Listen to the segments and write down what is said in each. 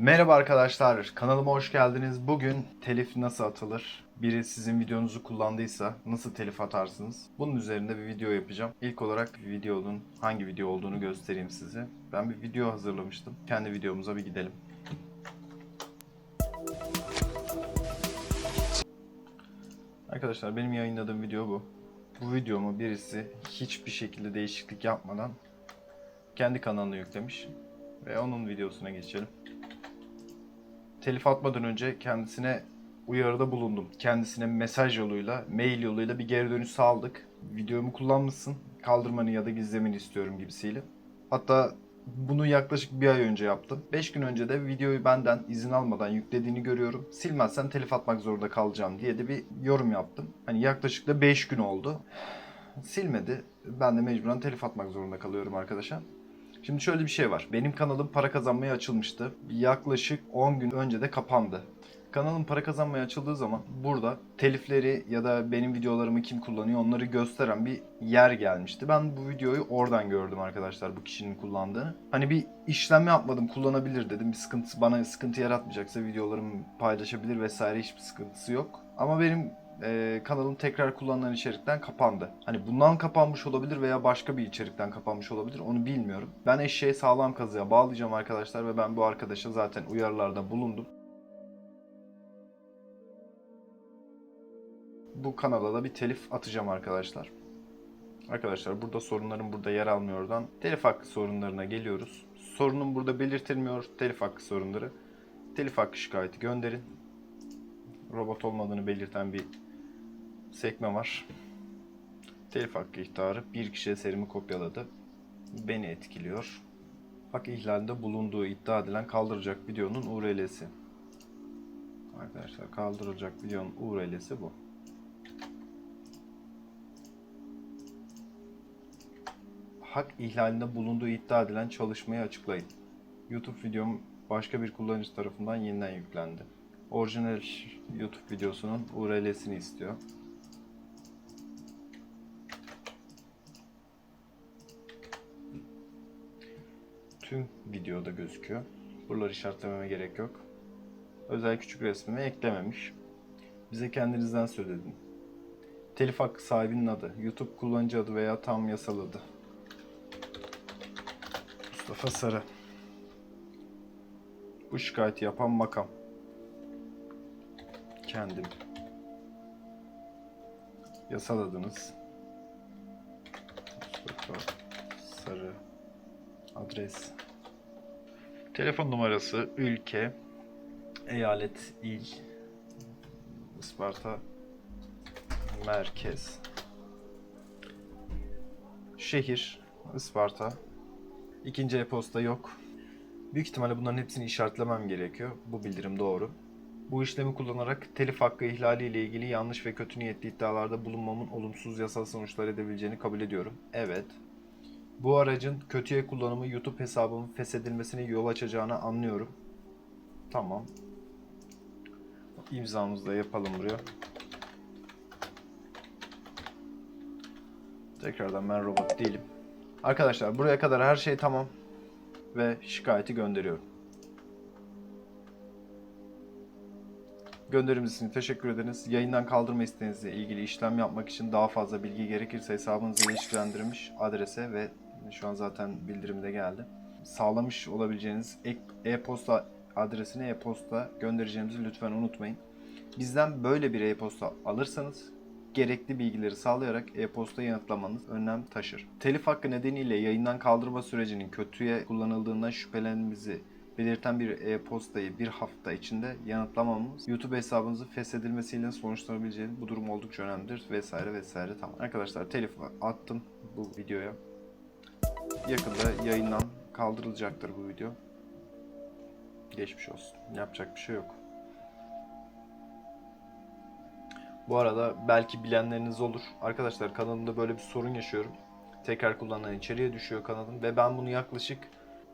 Merhaba arkadaşlar, kanalıma hoş geldiniz. Bugün telif nasıl atılır? Biri sizin videonuzu kullandıysa nasıl telif atarsınız? Bunun üzerinde bir video yapacağım. İlk olarak videonun hangi video olduğunu göstereyim size. Ben bir video hazırlamıştım. Kendi videomuza bir gidelim. Arkadaşlar benim yayınladığım video bu. Bu videomu birisi hiçbir şekilde değişiklik yapmadan kendi kanalına yüklemiş. Ve onun videosuna geçelim. Telif atmadan önce kendisine uyarıda bulundum. Kendisine mesaj yoluyla, mail yoluyla bir geri dönüş sağladık. Videomu kullanmışsın, kaldırmanı ya da gizlemeni istiyorum gibisiyle. Hatta bunu yaklaşık bir ay önce yaptım. 5 gün önce de videoyu benden izin almadan yüklediğini görüyorum. Silmezsen telif atmak zorunda kalacağım diye de bir yorum yaptım. Hani yaklaşık da 5 gün oldu. Silmedi. Ben de mecburen telif atmak zorunda kalıyorum arkadaşa. Şimdi şöyle bir şey var. Benim kanalım para kazanmaya açılmıştı. Yaklaşık 10 gün önce de kapandı. Kanalım para kazanmaya açıldığı zaman burada telifleri ya da benim videolarımı kim kullanıyor onları gösteren bir yer gelmişti. Ben bu videoyu oradan gördüm arkadaşlar bu kişinin kullandığını. Hani bir işlem yapmadım kullanabilir dedim. Bir sıkıntı bana sıkıntı yaratmayacaksa videolarımı paylaşabilir vesaire hiçbir sıkıntısı yok. Ama benim e, kanalım tekrar kullanılan içerikten kapandı. Hani bundan kapanmış olabilir veya başka bir içerikten kapanmış olabilir onu bilmiyorum. Ben eşeği sağlam kazıya bağlayacağım arkadaşlar ve ben bu arkadaşa zaten uyarılarda bulundum. Bu kanala da bir telif atacağım arkadaşlar. Arkadaşlar burada sorunların burada yer almıyordan telif hakkı sorunlarına geliyoruz. Sorunun burada belirtilmiyor telif hakkı sorunları. Telif hakkı şikayeti gönderin. Robot olmadığını belirten bir sekme var. Telif hakkı ihtarı bir kişi eserimi kopyaladı. Beni etkiliyor. Hak ihlalinde bulunduğu iddia edilen kaldıracak videonun URL'si. Arkadaşlar kaldırılacak videonun URL'si bu. Hak ihlalinde bulunduğu iddia edilen çalışmayı açıklayın. YouTube videom başka bir kullanıcı tarafından yeniden yüklendi. Orijinal YouTube videosunun URL'sini istiyor. Tüm videoda gözüküyor. Buraları işaretlememe gerek yok. Özel küçük resmimi eklememiş. Bize kendinizden söyledin. Telif hakkı sahibinin adı, YouTube kullanıcı adı veya tam yasal adı. Mustafa Sarı. Bu şikayeti yapan makam. Kendim. Yasal adınız. Mustafa Sarı. Adres. Telefon numarası, ülke, eyalet, il, Isparta, merkez. Şehir, Isparta. İkinci e-posta yok. Büyük ihtimalle bunların hepsini işaretlemem gerekiyor. Bu bildirim doğru. Bu işlemi kullanarak telif hakkı ihlali ile ilgili yanlış ve kötü niyetli iddialarda bulunmamın olumsuz yasal sonuçlar edebileceğini kabul ediyorum. Evet. Bu aracın kötüye kullanımı YouTube hesabımın feshedilmesine yol açacağını anlıyorum. Tamam. İmzamızı da yapalım buraya. Tekrardan ben robot değilim. Arkadaşlar buraya kadar her şey tamam. Ve şikayeti gönderiyorum. Gönderimiz için teşekkür ederiz. Yayından kaldırma isteğinizle ilgili işlem yapmak için daha fazla bilgi gerekirse hesabınızı ilişkilendirilmiş adrese ve şu an zaten bildirimi de geldi. Sağlamış olabileceğiniz e-posta adresine e-posta göndereceğimizi lütfen unutmayın. Bizden böyle bir e-posta alırsanız gerekli bilgileri sağlayarak e-posta yanıtlamanız önem taşır. Telif hakkı nedeniyle yayından kaldırma sürecinin kötüye kullanıldığından şüphelenmemizi belirten bir e-postayı bir hafta içinde yanıtlamamız YouTube hesabınızı feshedilmesiyle sonuçlanabileceğini bu durum oldukça önemlidir vesaire vesaire tamam. Arkadaşlar telif attım bu videoya. Yakında yayından kaldırılacaktır bu video. Geçmiş olsun. Yapacak bir şey yok. Bu arada belki bilenleriniz olur. Arkadaşlar kanalımda böyle bir sorun yaşıyorum. Tekrar kullanılan içeriye düşüyor kanalım ve ben bunu yaklaşık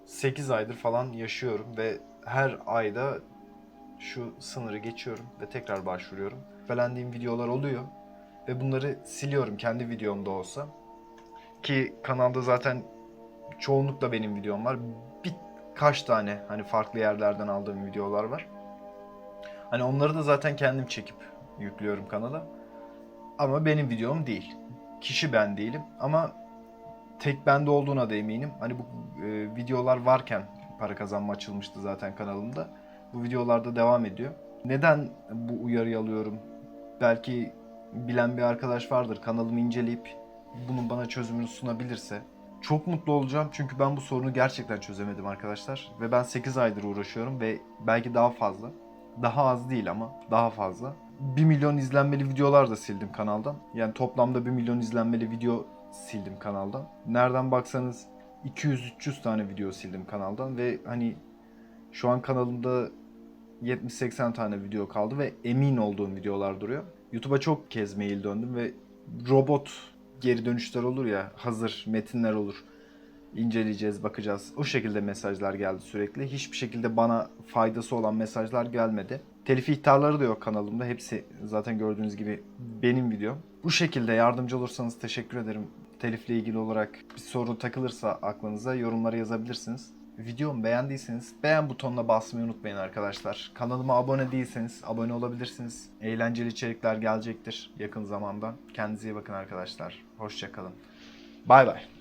8 aydır falan yaşıyorum ve her ayda şu sınırı geçiyorum ve tekrar başvuruyorum. Şüphelendiğim videolar oluyor ve bunları siliyorum kendi videomda olsa. Ki kanalda zaten çoğunlukla benim videom var. Bir birkaç tane hani farklı yerlerden aldığım videolar var. Hani onları da zaten kendim çekip yüklüyorum kanala. Ama benim videom değil. Kişi ben değilim ama tek bende olduğuna da eminim. Hani bu e, videolar varken para kazanma açılmıştı zaten kanalımda. Bu videolarda devam ediyor. Neden bu uyarıyı alıyorum? Belki bilen bir arkadaş vardır. Kanalımı inceleyip bunun bana çözümünü sunabilirse çok mutlu olacağım. Çünkü ben bu sorunu gerçekten çözemedim arkadaşlar. Ve ben 8 aydır uğraşıyorum ve belki daha fazla. Daha az değil ama daha fazla. 1 milyon izlenmeli videolar da sildim kanaldan. Yani toplamda 1 milyon izlenmeli video sildim kanaldan. Nereden baksanız 200-300 tane video sildim kanaldan ve hani şu an kanalımda 70-80 tane video kaldı ve emin olduğum videolar duruyor. YouTube'a çok kez mail döndüm ve robot geri dönüşler olur ya, hazır metinler olur. İnceleyeceğiz, bakacağız. O şekilde mesajlar geldi sürekli. Hiçbir şekilde bana faydası olan mesajlar gelmedi. Telif ihtarları da yok kanalımda. Hepsi zaten gördüğünüz gibi benim videom. Bu şekilde yardımcı olursanız teşekkür ederim. Telifle ilgili olarak bir soru takılırsa aklınıza yorumlara yazabilirsiniz. Videomu beğendiyseniz beğen butonuna basmayı unutmayın arkadaşlar. Kanalıma abone değilseniz abone olabilirsiniz. Eğlenceli içerikler gelecektir yakın zamanda. Kendinize iyi bakın arkadaşlar. Hoşçakalın. Bay bay.